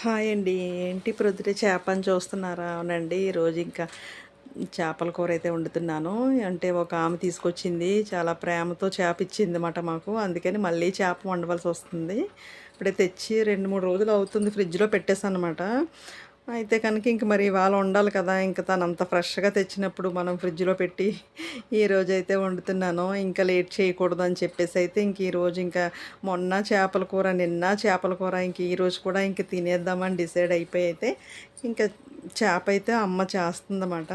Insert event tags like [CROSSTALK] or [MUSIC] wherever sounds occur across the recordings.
Hi అండి. ఏంటి ప్రొద్దుటే చేపని చూస్తున్నారా? అవునండి ఈరోజు ఇంకా చేపల కూర అయితే వండుతున్నాను. అంటే ఒక ఆమె తీసుకొచ్చింది చాలా ప్రేమతో చేప ఇచ్చింది అన్నమాట మాకు. అందుకని మళ్ళీ చేప వండవలసి వస్తుంది. ఇప్పుడే తెచ్చి రెండు మూడు రోజులు అవుతుంది ఫ్రిడ్జ్లో పెట్టేసాను అనమాట అయితే కనుక ఇంక మరి ఇవాళ ఉండాలి కదా. ఇంకా తను అంత ఫ్రెష్గా తెచ్చినప్పుడు మనం ఫ్రిడ్జ్లో పెట్టి ఈ అయితే వండుతున్నాను. ఇంకా లేట్ చేయకూడదు అని చెప్పేసి అయితే ఇంక ఈరోజు ఇంకా మొన్న చేపల కూర నిన్న చేపల కూర ఇంక ఈరోజు కూడా ఇంక తినేద్దామని డిసైడ్ అయిపోయి అయితే ఇంకా చేప అయితే అమ్మ చేస్తుందన్నమాట.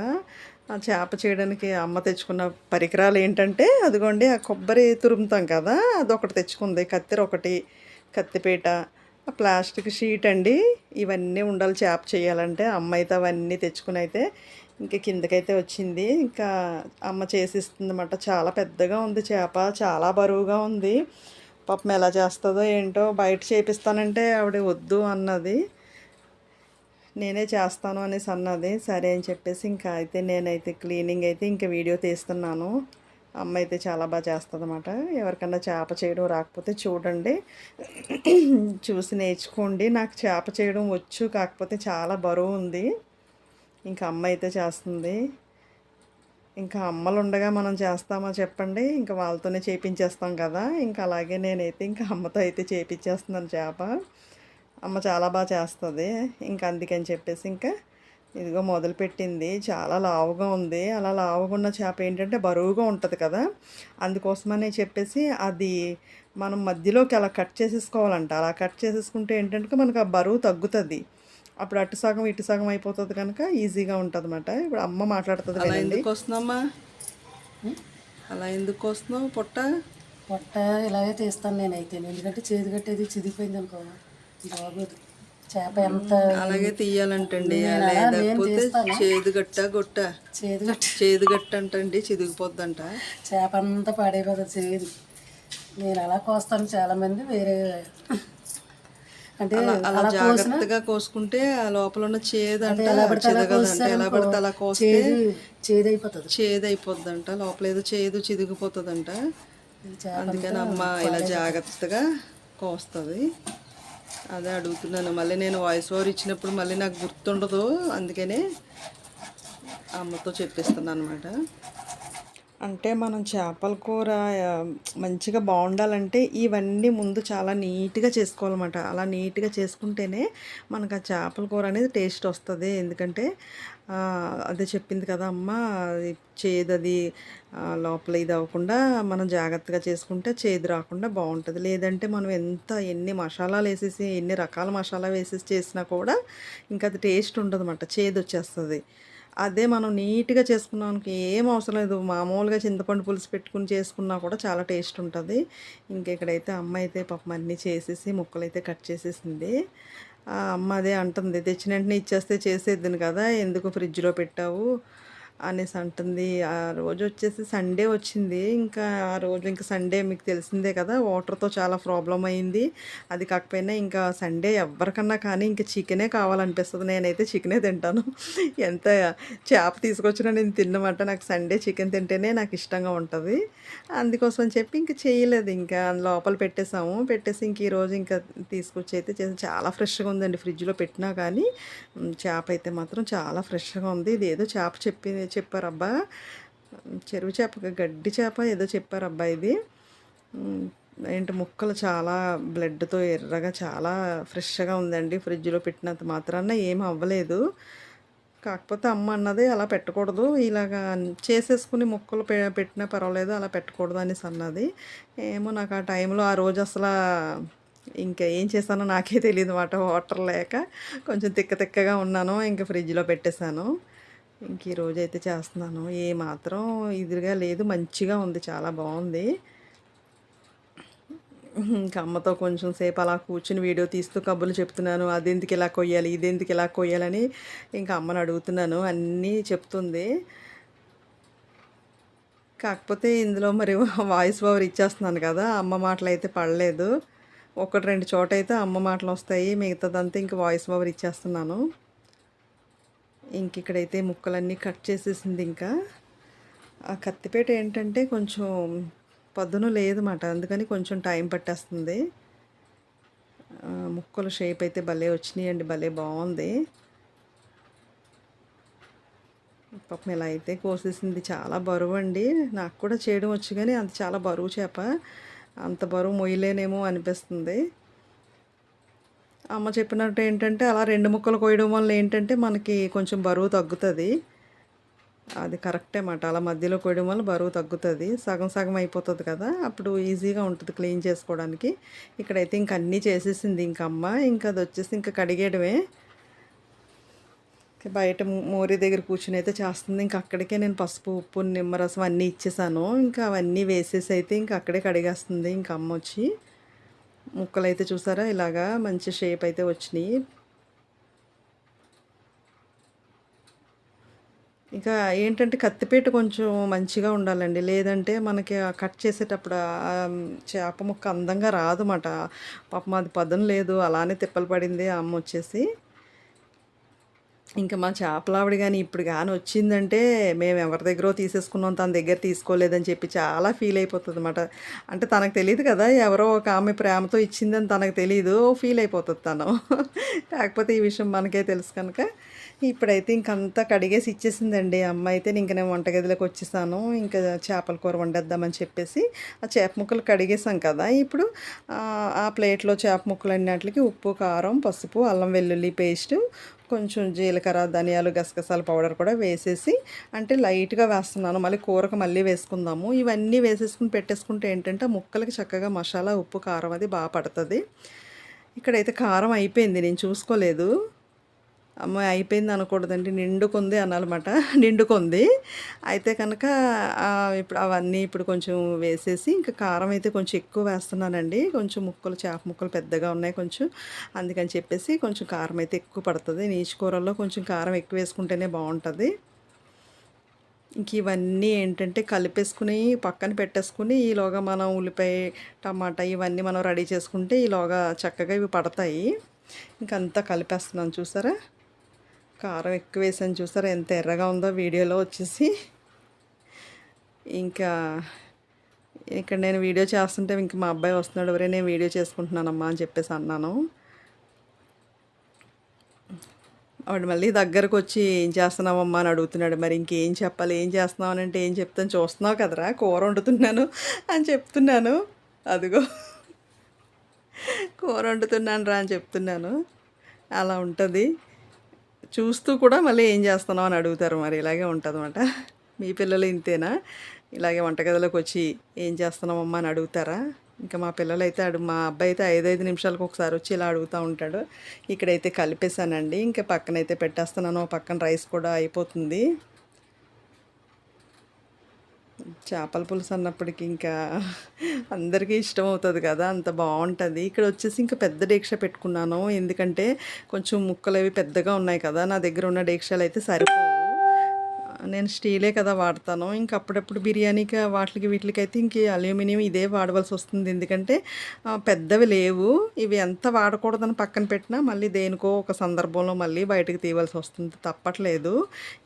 ఆ చేప చేయడానికి అమ్మ తెచ్చుకున్న పరికరాలు ఏంటంటే అదిగోండి ఆ కొబ్బరి తురుముతాం కదా అదొకటి తెచ్చుకుంది. కత్తెర ఒకటి కత్తిపేట ప్లాస్టిక్ షీట్ అండి. ఇవన్నీ ఉండాలి చేప చేయాలంటే. అమ్మ అయితే అవన్నీ తెచ్చుకుని అయితే ఇంకా కిందకైతే వచ్చింది. ఇంకా అమ్మ చేసిస్తుంది అన్నమాట చాలా పెద్దగా ఉంది చేప చాలా బరువుగా ఉంది. పాపం ఎలా చేస్తుందో ఏంటో బయట చేపిస్తానంటే ఆవిడ వద్దు అన్నది. నేనే చేస్తాను అనేసి అన్నది. సరే అని చెప్పేసి ఇంకా అయితే నేనైతే క్లీనింగ్ అయితే ఇంకా వీడియో తీస్తున్నాను. అమ్మ అయితే చాలా బాగా చేస్తుంది అనమాట ఎవరికన్నా చేప చేయడం రాకపోతే చూడండి. చూసి నేర్చుకోండి. నాకు చేప చేయడం వచ్చు కాకపోతే చాలా బరువు ఉంది. ఇంకా అమ్మ అయితే చేస్తుంది. ఇంకా అమ్మలు ఉండగా మనం చేస్తామా చెప్పండి. ఇంకా వాళ్ళతోనే చేపించేస్తాం కదా. ఇంకా అలాగే నేనైతే ఇంకా అమ్మతో అయితే చేపించేస్తున్నాను చేప. అమ్మ చాలా బాగా చేస్తుంది. ఇంకా అందుకని చెప్పేసి ఇంకా ఇదిగో మొదలుపెట్టింది. చాలా లావుగా ఉంది. అలా లావుగా ఉన్న చేప ఏంటంటే బరువుగా ఉంటుంది కదా. అందుకోసమని చెప్పేసి అది మనం మధ్యలోకి అలా కట్ చేసేసుకోవాలంట. అలా కట్ చేసేసుకుంటే ఏంటంటే మనకు ఆ బరువు తగ్గుతుంది. అప్పుడు అటు సగం ఇటు సగం అయిపోతుంది కనుక ఈజీగా ఉంటుంది అనమాట ఇప్పుడు అమ్మ మాట్లాడుతుంది అలా ఎందుకు వస్తున్నామ్మా అలా ఎందుకు వస్తున్నావు పొట్ట? పొట్ట ఇలాగే తీస్తాను నేనైతే. ఎందుకంటే చేతి కట్టేది చిదిగిపోయింది అనుకో. బాగోదు. చేప ఎంత అలాగే తీయాలంటండి. లేకపోతే చేదు గట్ట గొట్ట. చేతి కట్టి చేదు గట్ట అంటండి చిదిగిపోద్దంట. చేప అంతా పాడైపోతుంది చేదు. నేను అలా కోస్తాను చాలా మంది వేరే అంటే అలా జాగ్రత్తగా కోసుకుంటే ఆ లోపల ఉన్న చేదు అంటే చిదగదంట. ఎలా పడితే అలా కోస్తే చేదు చేదు అయిపోతుంది చేదు అయిపోద్దంట లోపల ఏదో చేదు చిదిగిపోతుందంట. అందుకని అమ్మ ఇలా జాగ్రత్తగా కోస్తుంది. అదే అడుగుతున్నాను. మళ్ళీ నేను వాయిస్ ఓవర్ ఇచ్చినప్పుడు మళ్ళీ నాకు గుర్తుండదు. అందుకనే అమ్మతో చెప్పిస్తున్నాను అనమాట అంటే మనం చేపల కూర మంచిగా బాగుండాలంటే ఇవన్నీ ముందు చాలా నీట్గా చేసుకోవాలన్నమాట. అలా నీట్గా చేసుకుంటేనే మనకు ఆ చేపల కూర అనేది టేస్ట్ వస్తుంది. ఎందుకంటే అదే చెప్పింది కదా అమ్మ అది చేదు అది లోపల ఇది అవ్వకుండా మనం జాగ్రత్తగా చేసుకుంటే చేదు రాకుండా బాగుంటుంది. లేదంటే మనం ఎంత ఎన్ని మసాలాలు వేసేసి ఎన్ని రకాల మసాలా వేసేసి చేసినా కూడా ఇంకా అది టేస్ట్ ఉండదు అన్నమాట చేదు వచ్చేస్తుంది. అదే మనం నీట్గా చేసుకున్నానికి ఏం అవసరం లేదు మామూలుగా చింతపండు పులుసు పెట్టుకుని చేసుకున్నా కూడా చాలా టేస్ట్ ఉంటుంది. ఇంకెక్కడైతే అమ్మ అయితే పాపం అన్నీ చేసేసి ముక్కలు అయితే కట్ చేసేసింది. అమ్మ అదే అంటుంది తెచ్చిన వెంటనే ఇచ్చేస్తే చేసేద్దును కదా ఎందుకు ఫ్రిడ్జ్లో పెట్టావు? అనేసి అంటుంది. ఆ రోజు వచ్చేసి సండే వచ్చింది. ఇంకా ఆ రోజు ఇంకా సండే మీకు తెలిసిందే కదా వాటర్తో చాలా ప్రాబ్లం అయింది. అది కాకపోయినా ఇంకా సండే ఎవరికన్నా కానీ ఇంకా చికెనే కావాలనిపిస్తుంది. నేనైతే చికెనే తింటాను. [LAUGHS] ఎంత చేప తీసుకొచ్చినా నేను తిన్నమాట. నాకు సండే చికెన్ తింటేనే నాకు ఇష్టంగా ఉంటుంది. అందుకోసం చెప్పి ఇంకా చేయలేదు. ఇంకా లోపల పెట్టేసాము పెట్టేసి ఇంక ఈరోజు ఇంకా తీసుకొచ్చి అయితే చేసి చాలా ఫ్రెష్గా ఉందండి. ఫ్రిడ్జ్లో పెట్టినా కానీ చేప అయితే మాత్రం చాలా ఫ్రెష్గా ఉంది. ఇది ఏదో చేప చెప్పి చెప్పారబ్బా. చెరువు చేప గడ్డి చేప ఏదో చెప్పారబ్బా ఇది. ఏంటి ముక్కలు చాలా బ్లడ్తో ఎర్రగా చాలా ఫ్రెష్గా ఉందండి. ఫ్రిడ్జ్లో పెట్టినంత మాత్రాన ఏం అవ్వలేదు. కాకపోతే అమ్మ అన్నది అలా పెట్టకూడదు. ఇలాగా చేసేసుకుని ముక్కలు పె పెట్టినా పర్వాలేదు అలా పెట్టకూడదు అనేసి అన్నది. ఏమో నాకు ఆ టైంలో ఆ రోజు అసలు ఇంకా ఏం చేశానో నాకే తెలియదు మాట. వాటర్ లేక కొంచెం తిక్క తిక్కగా ఉన్నాను. ఇంకా ఫ్రిడ్జ్లో పెట్టేశాను. ఇంక ఈరోజు అయితే చేస్తున్నాను. ఏ మాత్రం ఇదిగా లేదు. మంచిగా ఉంది. చాలా బాగుంది. ఇంకా అమ్మతో కొంచెం సేపు అలా కూర్చుని వీడియో తీస్తూ కబుర్లు చెప్తున్నాను. అదెందుకు ఇలా కొయ్యాలి? ఇదెందుకు ఇలా కొయ్యాలని ఇంకా అమ్మని అడుగుతున్నాను. అన్నీ చెప్తుంది. కాకపోతే ఇందులో మరి వాయిస్ ఓవర్ ఇచ్చేస్తున్నాను కదా. అమ్మ మాటలు అయితే పడలేదు. ఒకటి రెండు చోట అయితే అమ్మ మాటలు వస్తాయి. మిగతాదంతా ఇంక వాయిస్ ఓవర్ ఇచ్చేస్తున్నాను. ఇంక ఇక్కడైతే ముక్కలన్నీ కట్ చేసేసింది ఇంకా. ఆ కత్తిపేట ఏంటంటే కొంచెం పదును లేదన్నమాట. అందుకని కొంచెం టైం పట్టేస్తుంది. ముక్కల షేప్ అయితే భలే వచ్చినాయండి భలే బాగుంది. పాపం ఇలా అయితే కోసేసింది. చాలా బరువు అండి. నాకు కూడా చేయడం వచ్చు కానీ అంత చాలా బరువు చేప. అంత బరువు మొయ్యలేనేమో అనిపిస్తుంది. అమ్మ చెప్పినట్టు ఏంటంటే అలా రెండు ముక్కలు కోయడం వల్ల ఏంటంటే మనకి కొంచెం బరువు తగ్గుతుంది. అది కరెక్టే మాట. అలా మధ్యలో కోయడం వల్ల బరువు తగ్గుతుంది. సగం సగం అయిపోతుంది కదా. అప్పుడు ఈజీగా ఉంటుంది క్లీన్ చేసుకోవడానికి. ఇక్కడైతే ఇంక అన్నీ చేసేసింది ఇంక అమ్మ. ఇంకా అది వచ్చేసి ఇంకా కడిగేయడమే. బయట మోరీ దగ్గర కూర్చుని అయితే చేస్తుంది. ఇంకా అక్కడికే నేను పసుపు ఉప్పు నిమ్మరసం అన్నీ ఇచ్చేసాను. ఇంకా అవన్నీ వేసేసి అయితే ఇంకా అక్కడే కడిగేస్తుంది. ఇంకా అమ్మ వచ్చి ముక్కలు అయితే చూసారా? ఇలాగా మంచి షేప్ అయితే వచ్చినాయి. ఇంకా ఏంటంటే కత్తిపేట కొంచెం మంచిగా ఉండాలండి. లేదంటే మనకి కట్ చేసేటప్పుడు చేప ముక్క అందంగా రాదు మాట పాపం అది పదం లేదు. అలానే తిప్పలు పడింది అమ్మ వచ్చేసి. ఇంకా మా చేపలావిడ కానీ ఇప్పుడు కానీ వచ్చిందంటే మేము ఎవరి దగ్గర తీసేసుకున్నాం తన దగ్గర తీసుకోలేదని చెప్పి చాలా ఫీల్ అయిపోతుంది అనమాట అంటే తనకు తెలియదు కదా ఎవరో ఒక ఆమె ప్రేమతో ఇచ్చిందని తనకు తెలియదు ఫీల్ అయిపోతుంది తను. [LAUGHS] కాకపోతే ఈ విషయం మనకే తెలుసు కనుక ఇప్పుడైతే ఇంకంతా కడిగేసి ఇచ్చేసిందండి. అమ్మ అయితే ఇంక నేను వంటగదిలోకి వచ్చేసాను. ఇంకా చేపల కూర వండేద్దామని చెప్పేసి ఆ చేప ముక్కలు కడిగేసాం కదా. ఇప్పుడు ఆ, ప్లేట్లో చేప ముక్కలు అన్నిటికి ఉప్పు కారం పసుపు అల్లం వెల్లుల్లి పేస్ట్ కొంచెం జీలకర్ర ధనియాలు గసగసాల పౌడర్ కూడా వేసేసి అంటే లైట్గా వేస్తున్నాను. మళ్ళీ కూరకు మళ్ళీ వేసుకుందాము. ఇవన్నీ వేసేసుకుని పెట్టేసుకుంటే ఏంటంటే ముక్కలకి చక్కగా మసాలా ఉప్పు కారం అది బాగా పడుతుంది. ఇక్కడైతే కారం అయిపోయింది. నేను చూసుకోలేదు. అమ్మ అయిపోయింది అనకూడదండి. నిండుకుంది అనాలన్నమాట. [LAUGHS] నిండుకుంది. అయితే కనుక ఇప్పుడు అవన్నీ ఇప్పుడు కొంచెం వేసేసి ఇంకా కారం అయితే కొంచెం ఎక్కువ వేస్తున్నానండి. కొంచెం ముక్కలు చేప ముక్కలు పెద్దగా ఉన్నాయి కొంచెం. అందుకని చెప్పేసి కొంచెం కారం అయితే ఎక్కువ పడుతుంది. నీచు కూరల్లో కొంచెం కారం ఎక్కువ వేసుకుంటేనే బాగుంటుంది. ఇంక ఇవన్నీ ఏంటంటే కలిపేసుకుని పక్కన పెట్టేసుకుని ఈలోగా మనం ఉల్లిపాయ టమాటా ఇవన్నీ మనం రెడీ చేసుకుంటే ఈలోగా చక్కగా ఇవి పడతాయి. ఇంకంతా కలిపేస్తున్నాను చూసారా? కారం ఎక్కువ వేసాను చూస్తారు ఎంత ఎర్రగా ఉందో వీడియోలో వచ్చేసి. ఇంకా ఇక్కడ నేను వీడియో చేస్తుంటే ఇంక మా అబ్బాయి వస్తున్నాడు ఎవరే నేను వీడియో చేసుకుంటున్నానమ్మా అని చెప్పేసి అన్నాను. వాడు మళ్ళీ దగ్గరకు వచ్చి ఏం చేస్తున్నావమ్మా? అని అడుగుతున్నాడు. మరి ఇంకేం చెప్పాలి? ఏం చేస్తున్నావు? అని అంటే ఏం చెప్తాను? చూస్తున్నావు కదరా కూర వండుతున్నాను అని చెప్తున్నాను. అదిగో కూర వండుతున్నాను రా అని చెప్తున్నాను. అలా ఉంటుంది. చూస్తూ కూడా మళ్ళీ ఏం చేస్తున్నావు అని అడుగుతారు మరి. ఇలాగే ఉంటుందన్నమాట. మీ పిల్లలు ఇంతేనా? ఇలాగే వంటగదిలోకి వచ్చి ఏం చేస్తున్నావమ్మా అని అడుగుతారా? ఇంకా మా పిల్లలు అయితే అడు మా అబ్బాయి అయితే ఐదైదు నిమిషాలకు ఒకసారి వచ్చి ఇలా అడుగుతూ ఉంటాడు. ఇక్కడైతే కలిపేశానండి. ఇంకా పక్కన అయితే పెట్టేస్తున్నాను. పక్కన రైస్ కూడా అయిపోతుంది. చేపల పులుసు అన్నప్పటికీ ఇంకా అందరికీ ఇష్టం అవుతుంది కదా అంత బాగుంటుంది ఇక్కడ వచ్చేసి ఇంకా పెద్ద డేక్ష పెట్టుకున్నాను. ఎందుకంటే కొంచెం ముక్కలు అవి పెద్దగా ఉన్నాయి కదా నా దగ్గర ఉన్న డేక్షలు అయితే సరిపోవు. నేను స్టీలే కదా వాడతాను. ఇంకా అప్పుడప్పుడు బిర్యానీకి వాటికి వీటికి అయితే ఇంక అల్యూమినియం ఇదే వాడవలసి వస్తుంది. ఎందుకంటే పెద్దవి లేవు. ఇవి ఎంత వాడకూడదని పక్కన పెట్టినా మళ్ళీ దేనికో ఒక సందర్భంలో మళ్ళీ బయటకు తీయవలసి వస్తుంది. తప్పట్లేదు.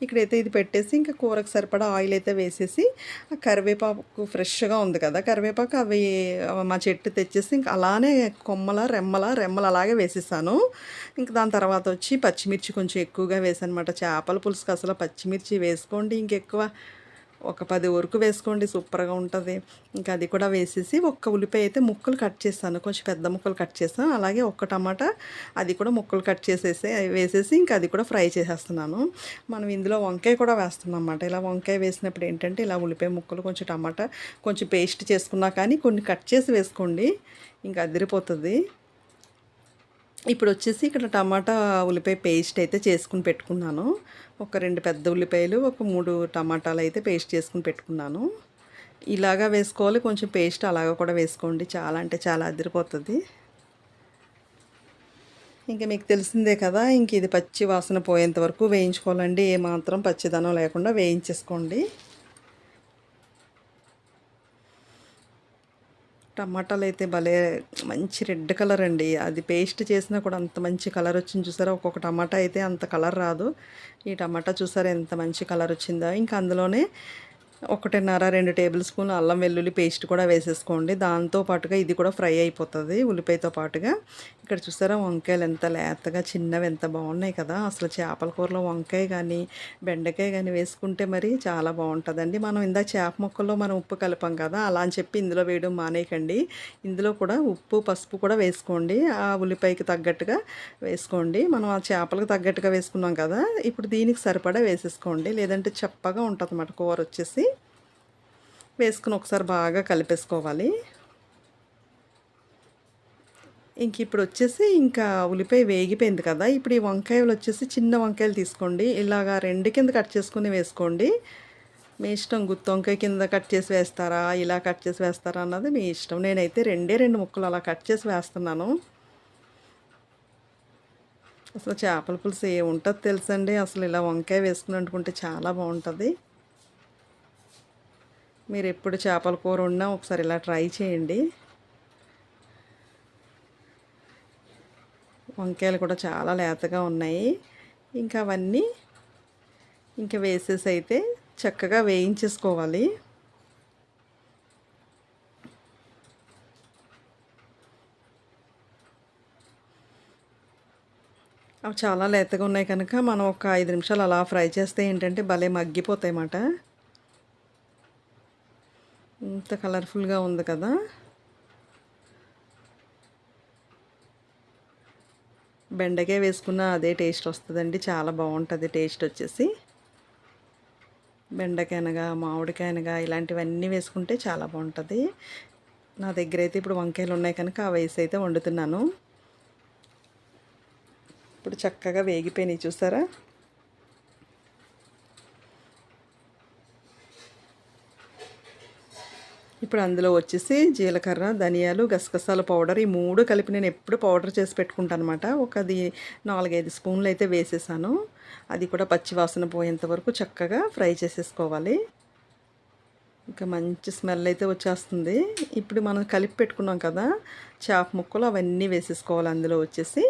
ఇక్కడైతే ఇది పెట్టేసి ఇంకా కూరకు సరిపడా ఆయిల్ అయితే వేసేసి కరివేపాకు ఫ్రెష్గా ఉంది కదా. కరివేపాకు అవి మా చెట్టు తెచ్చేసి ఇంకా అలానే కొమ్మల రెమ్మల రెమ్మల అలాగే వేసేసాను. ఇంకా దాని తర్వాత వచ్చి పచ్చిమిర్చి కొంచెం ఎక్కువగా వేసానమాట. చేపల పులుసుకి అసలు పచ్చిమిర్చి వేసి వేసుకోండి. ఇంకెక్కువ ఒక పది వరకు వేసుకోండి. సూపర్గా ఉంటుంది. ఇంకా అది కూడా వేసేసి ఒక్క ఉల్లిపాయ అయితే ముక్కలు కట్ చేస్తాను. కొంచెం పెద్ద ముక్కలు కట్ చేస్తాను. అలాగే ఒక్క టమాటా అది కూడా ముక్కలు కట్ చేసేసి వేసేసి ఇంకా అది కూడా ఫ్రై చేసేస్తున్నాను. మనం ఇందులో వంకాయ కూడా వేస్తున్నాం అన్నమాట ఇలా వంకాయ వేసినప్పుడు ఏంటంటే ఇలా ఉల్లిపాయ ముక్కలు కొంచెం టమాటా కొంచెం పేస్ట్ చేసుకున్నా కానీ కొన్ని కట్ చేసి వేసుకోండి. ఇంకా అదిరిపోతుంది. ఇప్పుడు వచ్చేసి ఇక్కడ టమాటా ఉల్లిపాయ పేస్ట్ అయితే చేసుకుని పెట్టుకున్నాను. ఒక రెండు పెద్ద ఉల్లిపాయలు ఒక మూడు టమాటాలు అయితే పేస్ట్ చేసుకుని పెట్టుకున్నాను. ఇలాగా వేసుకోవాలి. కొంచెం పేస్ట్ అలాగా కూడా వేసుకోండి. చాలా అంటే చాలా అదిరిపోతుంది. ఇంకా మీకు తెలిసిందే కదా ఇంక ఇది పచ్చి వాసన పోయేంత వరకు వేయించుకోవాలండి. ఏమాత్రం పచ్చిదనం లేకుండా వేయించేసుకోండి. టమాటాలు అయితే భలే మంచి రెడ్ కలర్ అండి అది పేస్ట్ చేసినా కూడా అంత మంచి కలర్ వచ్చింది చూసారా? ఒక్కొక్క టమాటా అయితే అంత కలర్ రాదు. ఈ టమాటా చూసారా ఎంత మంచి కలర్ వచ్చిందో? ఇంకా అందులోనే ఒకటిన్నర రెండు టేబుల్ స్పూన్ అల్లం వెల్లుల్లి పేస్ట్ కూడా వేసేసుకోండి. దాంతో పాటుగా ఇది కూడా ఫ్రై అయిపోతుంది ఉల్లిపాయతో పాటుగా. ఇక్కడ చూసారా వంకాయలు ఎంత లేతగా చిన్నవి ఎంత బాగున్నాయి కదా. అసలు చేపల కూరలో వంకాయ కానీ బెండకాయ కానీ వేసుకుంటే మరి చాలా బాగుంటుందండి. మనం ఇందాక చేప ముక్కల్లో మనం ఉప్పు కలిపాం కదా అలా అని చెప్పి ఇందులో వేయడం మానేయకండి. ఇందులో కూడా ఉప్పు పసుపు కూడా వేసుకోండి. ఆ ఉల్లిపాయకి తగ్గట్టుగా వేసుకోండి. మనం ఆ చేపలకు తగ్గట్టుగా వేసుకున్నాం కదా ఇప్పుడు దీనికి సరిపడా వేసేసుకోండి. లేదంటే చప్పగా ఉంటుంది అన్నమాట కూర వచ్చేసి. వేసుకుని ఒకసారి బాగా కలిపేసుకోవాలి. ఇంక ఇప్పుడు వచ్చేసి ఇంకా ఉల్లిపాయ వేగిపోయింది కదా ఇప్పుడు ఈ వంకాయలు వచ్చేసి చిన్న వంకాయలు తీసుకోండి. ఇలాగా రెండు కింద కట్ చేసుకుని వేసుకోండి. మీ ఇష్టం గుత్తి వంకాయ కింద కట్ చేసి వేస్తారా ఇలా కట్ చేసి వేస్తారా అన్నది మీ ఇష్టం. నేనైతే రెండే రెండు ముక్కలు అలా కట్ చేసి వేస్తున్నాను. అసలు చేపల పులుసు ఏ ఉంటుంది తెలుసండి. అసలు ఇలా వంకాయ వేసుకుని వండుకుంటే చాలా బాగుంటుంది. మీరు ఎప్పుడు చేపల కూర ఉన్నా ఒకసారి ఇలా ట్రై చేయండి. వంకాయలు కూడా చాలా లేతగా ఉన్నాయి. ఇంకా అవన్నీ ఇంకా వేసేసి అయితే చక్కగా వేయించేసుకోవాలి. అవి చాలా లేతగా ఉన్నాయి కనుక మనం ఒక ఐదు నిమిషాలు అలా ఫ్రై చేస్తే ఏంటంటే భలే మగ్గిపోతాయి అన్నమాట ఇంత కలర్ఫుల్గా ఉంది కదా. బెండకాయ వేసుకున్న అదే టేస్ట్ వస్తుందండి. చాలా బాగుంటుంది టేస్ట్ వచ్చేసి. బెండకాయనగా మామిడికాయనగా ఇలాంటివన్నీ వేసుకుంటే చాలా బాగుంటుంది. నా దగ్గర అయితే ఇప్పుడు వంకాయలు ఉన్నాయి కనుక ఆ వయసు అయితే వండుతున్నాను. ఇప్పుడు చక్కగా వేగిపోయినాయి చూసారా? ఇప్పుడు అందులో వచ్చేసి జీలకర్ర ధనియాలు గసగసాల పౌడర్ ఈ మూడు కలిపి నేను ఎప్పుడు పౌడర్ చేసి పెట్టుకుంటాను అనమాట ఒక అది నాలుగైదు స్పూన్లు అయితే వేసేసాను. అది కూడా పచ్చివాసన పోయేంతవరకు పోయేంత వరకు చక్కగా ఫ్రై చేసేసుకోవాలి. ఇంకా మంచి స్మెల్ అయితే వచ్చేస్తుంది. ఇప్పుడు మనం కలిపి పెట్టుకున్నాం కదా చేప ముక్కలు అవన్నీ వేసేసుకోవాలి. అందులో వచ్చేసి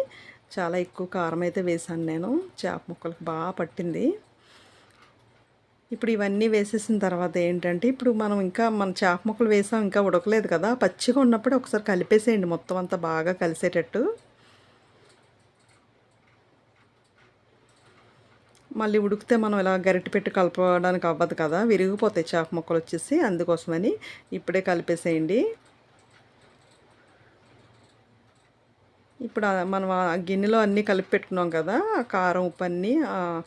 చాలా ఎక్కువ కారం అయితే వేసాను నేను. చేప ముక్కలకు బాగా పట్టింది. ఇప్పుడు ఇవన్నీ వేసేసిన తర్వాత ఏంటంటే ఇప్పుడు మనం ఇంకా మన చేప ముక్కలు వేసాం ఇంకా ఉడకలేదు కదా. పచ్చిగా ఉన్నప్పుడు ఒకసారి కలిపేసేయండి. మొత్తం అంతా బాగా కలిసేటట్టు. మళ్ళీ ఉడికితే మనం ఇలా గరిటె పెట్టి కలపడానికి అవ్వదు కదా. విరిగిపోతాయి చేప ముక్కలు వచ్చేసి అందుకోసమని ఇప్పుడే కలిపేసేయండి. ఇప్పుడు మనం ఆ గిన్నెలో అన్నీ కలిపి పెట్టుకున్నాం కదా కారం ఉప్పు అన్నీ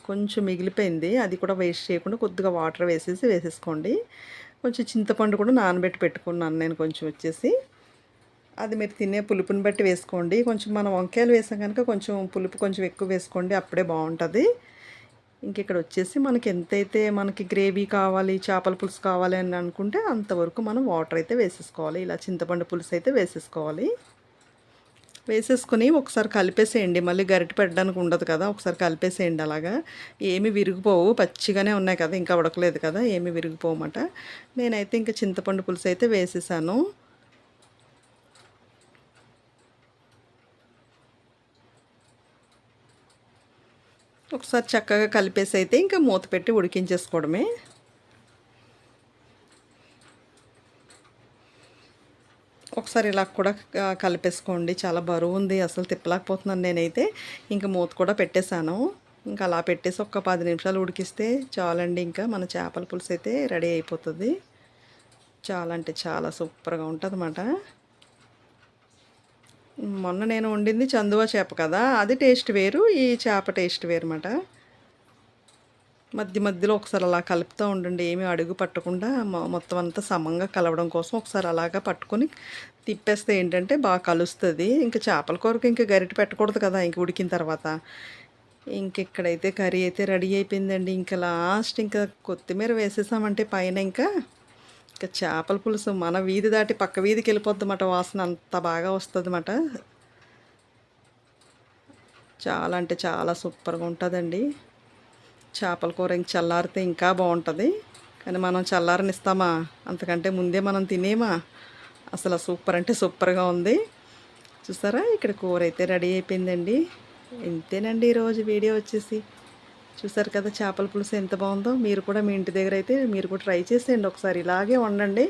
కొంచెం మిగిలిపోయింది. అది కూడా వేస్ట్ చేయకుండా కొద్దిగా వాటర్ వేసేసి వేసేసుకోండి. కొంచెం చింతపండు కూడా నానబెట్టి పెట్టుకున్నాను నేను కొంచెం వచ్చేసి. అది మీరు తినే పులుపుని బట్టి వేసుకోండి. కొంచెం మనం వంకాయలు వేసాం కనుక కొంచెం పులుపు కొంచెం ఎక్కువ వేసుకోండి అప్పుడే బాగుంటుంది. ఇంక ఇక్కడ వచ్చేసి మనకి ఎంతైతే మనకి గ్రేవీ కావాలి చేపల పులుసు కావాలి అని అనుకుంటే అంతవరకు మనం వాటర్ అయితే వేసేసుకోవాలి. ఇలా చింతపండు పులుసు అయితే వేసేసుకోవాలి. వేసేసుకుని ఒకసారి కలిపేసేయండి. మళ్ళీ గరిటె పెట్టడానికి ఉండదు కదా ఒకసారి కలిపేసేయండి అలాగా. ఏమి విరిగిపోవు పచ్చిగానే ఉన్నాయి కదా ఇంకా ఉడకలేదు కదా ఏమి విరిగిపోవమాట. నేనైతే ఇంకా చింతపండు పులుసు అయితే వేసేసాను. ఒకసారి చక్కగా కలిపేసి అయితే ఇంకా మూత పెట్టి ఉడికించేసుకోవడమే. ఒకసారి ఇలా కూడా కలిపేసుకోండి. చాలా బరువు ఉంది అసలు తిప్పలేకపోతున్నాను నేనైతే. ఇంకా మూత కూడా పెట్టేశాను. ఇంకా అలా పెట్టేసి ఒక పది నిమిషాలు ఉడికిస్తే చాలండి ఇంకా. మన చేపల పులుసు అయితే రెడీ అయిపోతుంది. చాలా అంటే చాలా సూపర్గా ఉంటుంది అన్నమాట మొన్న నేను వండింది చందువా చేప కదా. అది టేస్ట్ వేరు ఈ చేప టేస్ట్ వేరు అన్నమాట మధ్య మధ్యలో ఒకసారి అలా కలుపుతూ ఉండండి ఏమీ అడుగు పట్టకుండా మొ- మొత్తం అంతా సమంగా కలవడం కోసం ఒకసారి అలాగా పట్టుకొని తిప్పేస్తే ఏంటంటే బాగా కలుస్తుంది. ఇంకా చేపల కూరకు ఇంకా గరిటె పెట్టకూడదు కదా ఇంక ఉడికిన తర్వాత. ఇంక ఇక్కడైతే కర్రీ అయితే రెడీ అయిపోయిందండి. ఇంకా లాస్ట్ ఇంకా కొత్తిమీర వేసేసామంటే పైన ఇంకా ఇంకా చేపల పులుసు మన వీధి దాటి పక్క వీధికి వెళ్ళిపోద్దన్నమాట. వాసన అంత బాగా వస్తుందన్నమాట. చాలా అంటే చాలా సూపర్గా ఉంటుందండి. చేపల కూర ఇంక చల్లారితే ఇంకా బాగుంటుంది. కానీ మనం చల్లారనిస్తామా? అంతకంటే ముందే మనం తినేమా? అసలు సూపర్ అంటే సూపర్గా ఉంది. చూసారా? ఇక్కడ కూర అయితే రెడీ అయిపోయిందండి. ఇంతేనండి ఈరోజు వీడియో వచ్చేసి. చూసారు కదా చేపల పులుసు ఎంత బాగుందో? మీరు కూడా మీ ఇంటి దగ్గర అయితే మీరు కూడా ట్రై చేసేయండి. ఒకసారి ఇలాగే వండండి.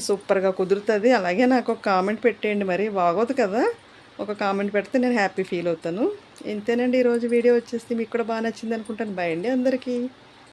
సూపర్గా కుదురుతుంది. అలాగే నాకు ఒక కామెంట్ పెట్టేయండి. మరి బాగోదు కదా? ఒక కామెంట్ పెడితే నేను హ్యాపీ ఫీల్ అవుతాను. ఇంతేనండి ఈరోజు వీడియో వచ్చేసి మీకు కూడా బాగా నచ్చింది అనుకుంటాను. బాయ్ అండి అందరికీ.